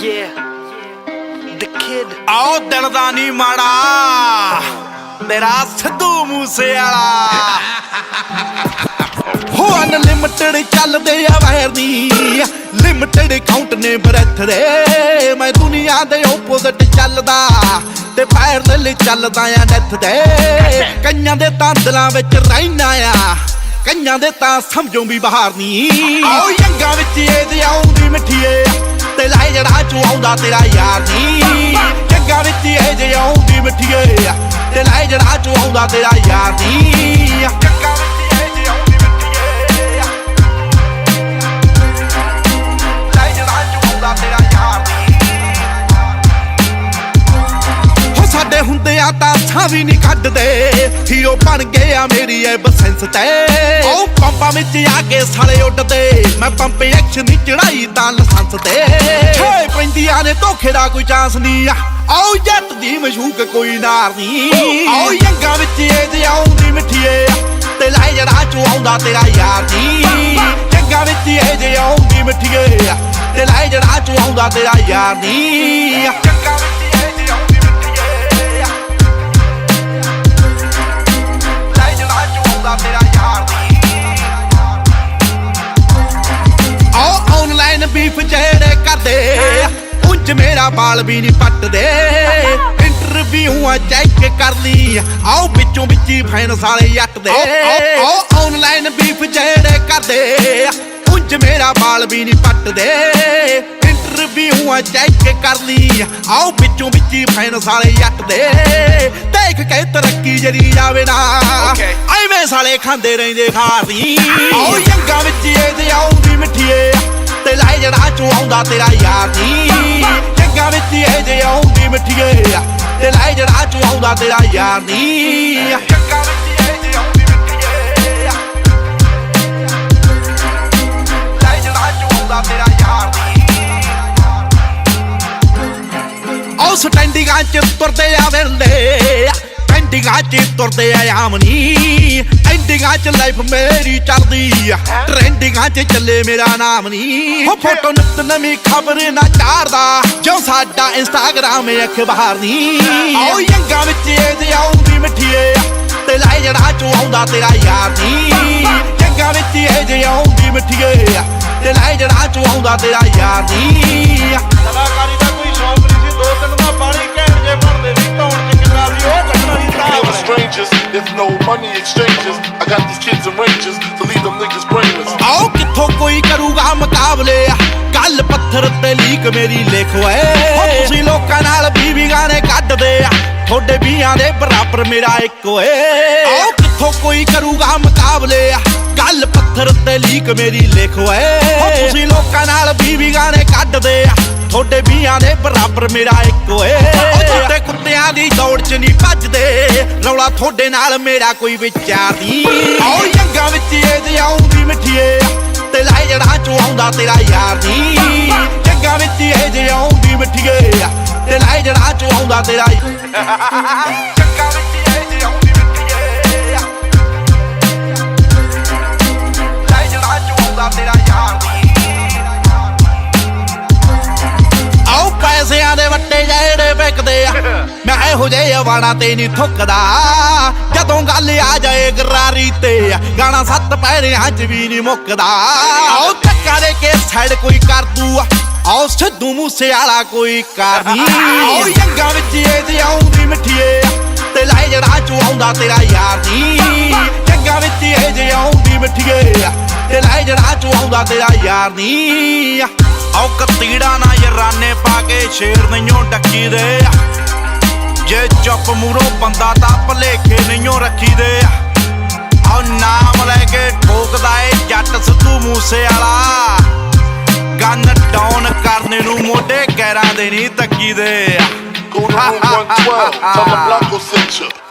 Yeah, the kid. ਆਓ ਦਿਲ ਦਾ ਨਹੀਂ ਮਾੜਾ। ਤੇਰਾ ਸਿੱਧੂ ਮੂਸੇ ਵਾਲਾ ਹੋ ਅਨਲਿਮਟਿਡ ਚੱਲਦੇ ਆ ਵਾਇਰ ਨਹੀਂ ਲਿਮਟਿਡ ਕਾਊਂਟ ਨੇ ਬ੍ਰੈਥ ਦੇ। ਮੈਂ ਦੁਨੀਆ ਦੇ ਆਪੋਜ਼ਿਟ ਚੱਲਦਾ। ਤੇ ਪੈਰ ਦੇ ਲਈ ਚੱਲਦਾ ਆ ਡੈਥ ਦੇ। ਕਈਆਂ ਦੇ ਤਾਂ ਦਿਲਾਂ ਵਿੱਚ ਰਹਿਣਾ ਆ। ਕਈਆਂ ਦੇ ਤਾਂ ਸਮਝੋਂ ਵੀ ਬਾਹਰ ਨਹੀਂ ਆਓ ਯੰਗਾ ਵਿੱਚ ਇਹ ਆਉਂਦੀ ਮਿੱਠੀਏ ਤੇ ਲਾਏ ਜੜਾ ਚੋਂ ਆਉਂਦਾ ਤੇਰਾ ਯਾਰ ਨਹੀਂ ਜੱਗਾ ਵਿੱਚ ਇਹ ਜੇ ਆਉਂਦੀ ਮਿੱਠੀਏ ਤੇ ਲਾਏ ਜੜਾ ਚੋਂ ਆਉਂਦਾ ਤੇਰਾ ਯਾਰ ਨਹੀਂ ਜੱਗਾ ਵਿੱਚ ਇਹ ਜੇ ਆਉਂਦੀ ਮਿੱਠੀਏ ਲਾਏ ਜੜਾ ਚੋਂ ਆਉਂਦਾ ਤੇਰਾ ਯਾਰ ਨਹੀਂ ਹੋ ਸਾਡੇ ਹੁੰਦੇ ਆ ਤਾਂ ਸਾਂ ਵੀ ਨਹੀਂ ਕੱਢਦੇ। ਹੀਰੋ ਬਣ ਗਏ ਆ ਮੇਰੀ ਐ ਬਸੈਂਸ ਤੇ। ਉਹ ਵਿੱਚ ਆ ਕੇ ਸਾਲੇ ਉੱਡਦੇ। ਮੈਂ ਪੰਪ ਐਕਸ਼ਨ ਦੀ ਚੜਾਈ ਤਾਂ ਲਾਇਸੈਂਸ ਤੇ। ਛੇ ਪੈਂਦੀਆਂ ਨੇ ਧੋਖੇ ਦਾ ਕੋਈ ਚਾਂਸ ਨਹੀਂ ਆ। ਆਓ ਜੱਟ ਦੀ ਮਸ਼ੂਕ ਕੋਈ ਨਾਰ ਨਹੀਂ। ਆਓ ਯੰਗਾ ਵਿੱਚ ਇਹ ਆਉਂਦੀ ਮਿੱਠੀਏ ਤੇ ਲਾਏ ਜੜਾ ਚੋਂ ਆਉਂਦਾ ਤੇਰਾ ਯਾਰ ਨਹੀਂ। ਜੱਗਾ ਵਿੱਚ ਇਹ ਜੇ ਆਉਂਦੀ ਮਿੱਠੀਏ ਤੇ ਲਾਏ ਜੜਾ ਚੋਂ ਆਉਂਦਾ ਤੇਰਾ ਯਾਰ ਨਹੀਂ ਬੀਫ ਜਿਹੜੇ ਕਰਦੇ ਉਂਝ ਮੇਰਾ ਬਾਲ ਵੀ ਨਹੀਂ ਪੱਟਦੇ। ਇੰਟਰਵਿਊਆਂ ਚੈੱਕ ਕਰ ਲਈ ਆਓ ਵਿੱਚੋਂ ਵਿੱਚ ਹੀ ਫੈਨਸ ਵਾਲੇ ਦੇ ਆਓ ਆਨਲਾਈਨ ਬੀਫ ਜਿਹੜੇ ਕਰਦੇ ਉਂਝ ਮੇਰਾ ਬਾਲ ਵੀ ਨਹੀਂ ਪੱਟਦੇ। ਇੰਟਰਵਿਊਆਂ ਚੈੱਕ ਕਰ ਲਈ ਆਓ ਵਿੱਚੋਂ ਵਿੱਚ ਹੀ ਫੈਨਸ ਵਾਲੇ ਦੇ ਦੇਖ ਕੇ ਤਰੱਕੀ ਜਰੀ ਜਾਵੇ ਨਾ ਐਵੇਂ ਸਾਲੇ ਖਾਂਦੇ ਰਹਿੰਦੇ ਖਾਰੀ ਆਓ। ਯੰਗਾ ਵਿੱਚ ਇਹ ਤੇ ਆਉਂਦੀ ਮਿੱਠੀਏ। ਤੇ ਲਾਏ ਜੜਾ ਚੋਂ ਆਉਂਦਾ ਤੇਰਾ ਯਾਰ ਨਹੀਂ ਜੱਗਾ ਵਿੱਚ ਇਹ ਜੇ ਆਉਂਦੀ ਮਿੱਠੀਏ ਤੇ ਲਾਏ ਜੜਾ ਚੋਂ ਆਉਂਦਾ ਤੇਰਾ ਯਾਰ ਨਹੀਂ ਜੱਗਾ ਵਿੱਚ ਇਹ ਜੇ ਆਉਂਦੀ ਮਿੱਠੀਏ ਲਾਏ ਜੜਾ ਚੋਂ ਆਉਂਦਾ ਤੇਰਾ ਯਾਰ ਨਹੀਂ ਆਉ ਸਟੈਂਡਿੰਗਾਂ ਚ ਤੁਰਦੇ ਆ ਵੇਲੇ ਪੈਂਡਿੰਗਾਂ ਚ ਤੁਰਦੇ ਆ ਆਮਨੀ ਐਂਡਿੰਗਾਂ ਚ ਲਾਈਫ ਮੇਰੀ ਚੱਲਦੀ ਆ। ਟ੍ਰੈਂਡਿੰਗਾਂ ਚ ਚੱਲੇ ਮੇਰਾ ਨਾਮ ਨਹੀਂ ਹੋ ਫੋਟੋ ਨਿਤ ਨਵੀਂ ਖਬਰ ਨਾ ਚਾਰਦਾ ਜੋ ਸਾਡਾ ਇੰਸਟਾਗ੍ਰਾਮ ਅਖਬਾਰ ਨਹੀਂ ਆਓ ਯੰਗਾ ਵਿੱਚ ਇਹ ਤੇ ਆਉਂਦੀ ਮਿੱਠੀਏ ਤੇ ਲਾਏ ਜੜਾ ਚੋਂ ਆਉਂਦਾ ਤੇਰਾ ਯਾਰ ਨਹੀਂ ਜੱਗਾ ਵਿੱਚ ਇਹ ਜੇ ਆਉਂਦੀ ਮਿੱਠੀਏ ਤੇ ਲਾਏ ਜੜਾ ਚੋਂ ਆਉਂਦਾ ਤੇਰਾ ਯਾਰ ਨਹੀਂ ਕੋਈ ਕਰੂਗਾ ਮੁਕਾਬਲੇ। ਗੱਲ ਪੱਥਰ ਤੇ ਲੀਕ ਮੇਰੀ ਲਿਖ ਓਏ ਹੋ ਤੁਸੀਂ ਲੋਕਾਂ ਨਾਲ ਬੀਵੀ ਗਾਣੇ ਕੱਢਦੇ ਆ। ਤੁਹਾਡੇ ਵੀਆਂ ਦੇ ਬਰਾਬਰ ਮੇਰਾ ਇੱਕ ਓਏ ਆਓ ਕਿੱਥੋਂ ਕੋਈ ਕਰੂਗਾ ਮੁਕਾਬਲੇ ਗੱਲ ਪੱਥਰ ਤੇ ਲੀਕ ਮੇਰੀ ਲਿਖ ਓਏ ਤੁਸੀਂ ਲੋਕਾਂ ਨਾਲ ਬੀਵੀ ਗਾਣੇ ਕੱਢਦੇ ਆ। ਤੁਹਾਡੇ ਵੀਆਂ ਦੇ ਬਰਾਬਰ ਮੇਰਾ ਇੱਕ ਓਏ ਤੁਹਾਡੇ ਕੁੱਤਿਆਂ ਦੀ ਦੌੜ ਚ ਨਹੀਂ ਭੱਜਦੇ। ਰੌਲਾ ਤੁਹਾਡੇ ਨਾਲ ਮੇਰਾ ਕੋਈ ਵਿਚਾਰ ਨਹੀਂ। ਲਾਏ ਜੜਾ ਚੋਂ ਆਉਂਦਾ ਤੇਰਾ ਯਾਰ ਨਹੀਂ ਜੱਗਾ ਵਿੱਚ ਇਹ ਜੇ ਆਉਂਦੀ ਮਿੱਠੀਏ ਤੇ ਲਾਏ ਜੜਾ ਚੋਂ ਆਉਂਦਾ ਤੇਰਾ ਮੈਂ ਇਹੋ ਜਿਹੇ ਅਵਾਣਾ ਤੇ ਨਹੀਂ ਥੁੱਕਦਾ ਜਦੋਂ ਗੱਲ ਆ ਜਾਏ ਗਰਾਰੀ ਤੇ ਗਾਣਾ ਸੱਤ ਪੈਰਿਆਂ 'ਚ ਵੀ ਨਹੀਂ ਮੁੱਕਦਾ। ਆਓ ਧੱਕਾ ਦੇ ਕੇ ਸਾਈਡ ਕੋਈ ਕਰ ਦੂ ਆਓ ਸਿੱਧੂ ਮੂਸੇ ਵਾਲਾ ਕੋਈ ਕਰ ਆਓ ਯੰਗਾ ਵਿੱਚ ਇਹ ਤੇ ਆਉਂਦੀ ਮਿੱਠੀਏ ਤੇ ਲਾਏ ਜੜਾ ਚੋਂ ਆਉਂਦਾ ਤੇਰਾ ਯਾਰ ਨਹੀਂ ਜੱਗਾ ਵਿੱਚ ਇਹ ਜੇ ਆਉਂਦੀ ਮਿੱਠੀਏ ਤੇ ਲੈ ਜੜਾ ਚੋਂ ਆਉਂਦਾ ਤੇਰਾ ਯਾਰ ਨਹੀਂ ਆਓ ਕਤੀੜਾ ਨਾ ਯਰਾਨੇ ਪਾ ਕੇ ਸ਼ੇਰ ਨਹੀਂਓ ਡੱਕੀ ਦੇ ਜੇ ਚੁੱਪ ਮੂਰੋਂ ਬੰਦਾ ਤਾਂ ਭਲੇਖੇ ਨਹੀਂਓ ਰੱਖੀ ਦੇ ਆਓ ਨਾਮ ਲੈ ਕੇ ਠੋਕਦਾ ਏ ਜੱਟ ਸਿੱਧੂ ਮੂਸੇ ਵਾਲਾ ਗਨ ਡਾਊਨ ਕਰਨੇ ਨੂੰ ਮੋਢੇ ਗੈਰਾਂ ਦੇ ਨਹੀਂ ਤੱਕੀ ਦੇ Go to room 112, tell the sent you.